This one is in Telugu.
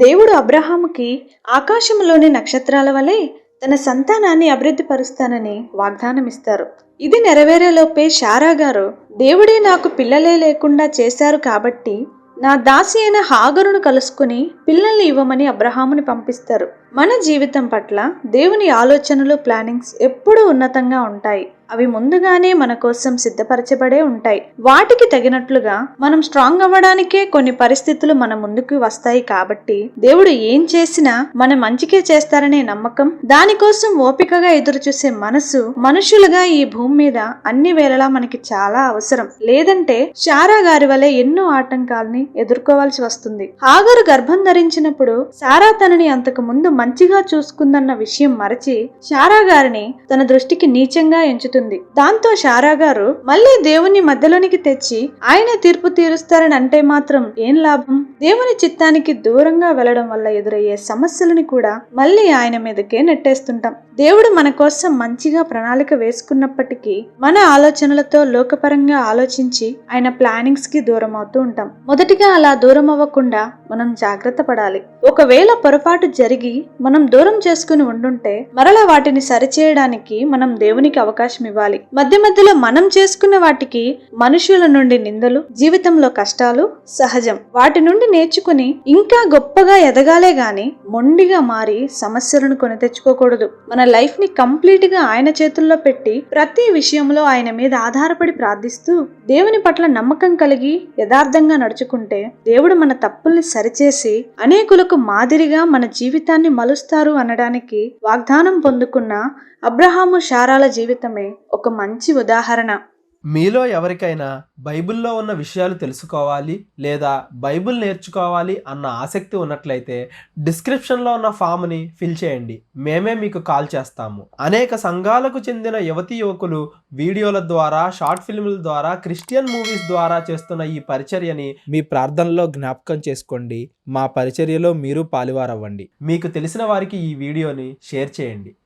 దేవుడు అబ్రహాముకి ఆకాశంలోని నక్షత్రాల వలె తన సంతానాన్ని అభివృద్ధి పరుస్తానని వాగ్దానం ఇస్తారు ఇది నెరవేరేలోపే షారా గారు దేవుడే నాకు పిల్లలే లేకుండా చేశారు కాబట్టి నా దాసి అయిన హాగరును కలుసుకుని పిల్లల్ని ఇవ్వమని అబ్రహాముని పంపిస్తారు. మన జీవితం పట్ల దేవుని ఆలోచనలు ప్లానింగ్స్ ఎప్పుడూ ఉన్నతంగా ఉంటాయి. అవి ముందుగానే మన కోసం సిద్ధపరచబడే ఉంటాయి. వాటికి తగినట్లుగా మనం స్ట్రాంగ్ అవ్వడానికే కొన్ని పరిస్థితులు మన ముందుకు వస్తాయి కాబట్టి దేవుడు ఏం చేసినా మన మంచికే చేస్తారనే నమ్మకం దానికోసం ఓపికగా ఎదురుచూసే మనసు మనుషులుగా ఈ భూమి మీద అన్ని వేళలా మనకి చాలా అవసరం. లేదంటే శారా గారి వలె ఎన్నో ఆటంకాల్ని ఎదుర్కోవాల్సి వస్తుంది. హాగరు గర్భం ధరించినప్పుడు సారా తనని అంతకు ముందు మంచిగా చూసుకుందన్న విషయం మరచి శారా గారిని తన దృష్టికి నీచంగా ఎంచుతుంది. దాంతో శారా గారు మళ్ళీ దేవుని మధ్యలోనికి తెచ్చి ఆయన తీర్పు తీరుస్తారని అంటే మాత్రం ఏం లాభం? దేవుని చిత్తానికి దూరంగా వెళ్ళడం వల్ల ఎదురయ్యే సమస్యలని కూడా మళ్ళీ ఆయన మీదకే నెట్టేస్తుంటాం. దేవుడు మన కోసం మంచిగా ప్రణాళిక వేసుకున్నప్పటికీ మన ఆలోచనలతో లోకపరంగా ఆలోచించి ఆయన ప్లానింగ్స్కి దూరం అవుతూ ఉంటాం. మొదటిగా అలా దూరం అవ్వకుండా మనం జాగ్రత్త పడాలి. ఒకవేళ పొరపాటు జరిగి మనం దూరం చేసుకుని ఉండుంటే మరలా వాటిని సరిచేయడానికి మనం దేవునికి అవకాశం ఇవ్వాలి. మధ్య మధ్యలో మనం చేసుకున్న వాటికి మనుషుల నుండి నిందలు జీవితంలో కష్టాలు సహజం. వాటి నుండి నేర్చుకుని ఇంకా గొప్పగా ఎదగాలే గాని మొండిగా మారి సమస్యలను కొని తెచ్చుకోకూడదు. మన లైఫ్ని కంప్లీట్గా ఆయన చేతుల్లో పెట్టి ప్రతి విషయంలో ఆయన మీద ఆధారపడి ప్రార్థిస్తూ దేవుని పట్ల నమ్మకం కలిగి యథార్థంగా నడుచుకుంటే దేవుడు మన తప్పుల్ని సరిచేసి అనేకులకు మాదిరిగా మన జీవితాన్ని మలుస్తారు అనడానికి వాగ్దానం పొందుకున్న అబ్రహాము శారాల జీవితమే ఒక మంచి ఉదాహరణ. మీలో ఎవరికైనా బైబిల్లో ఉన్న విషయాలు తెలుసుకోవాలి లేదా బైబిల్ నేర్చుకోవాలి అన్న ఆసక్తి ఉన్నట్లయితే డిస్క్రిప్షన్లో ఉన్న ఫామ్ని ఫిల్ చేయండి. మేమే మీకు కాల్ చేస్తాము. అనేక సంఘాలకు చెందిన యువతి యువకులు వీడియోల ద్వారా షార్ట్ ఫిల్ముల ద్వారా క్రిస్టియన్ మూవీస్ ద్వారా చేస్తున్న ఈ పరిచర్యని మీ ప్రార్థనలో జ్ఞాపకం చేసుకోండి. మా పరిచర్యలో మీరు పాలువారవ్వండి. మీకు తెలిసిన వారికి ఈ వీడియోని షేర్ చేయండి.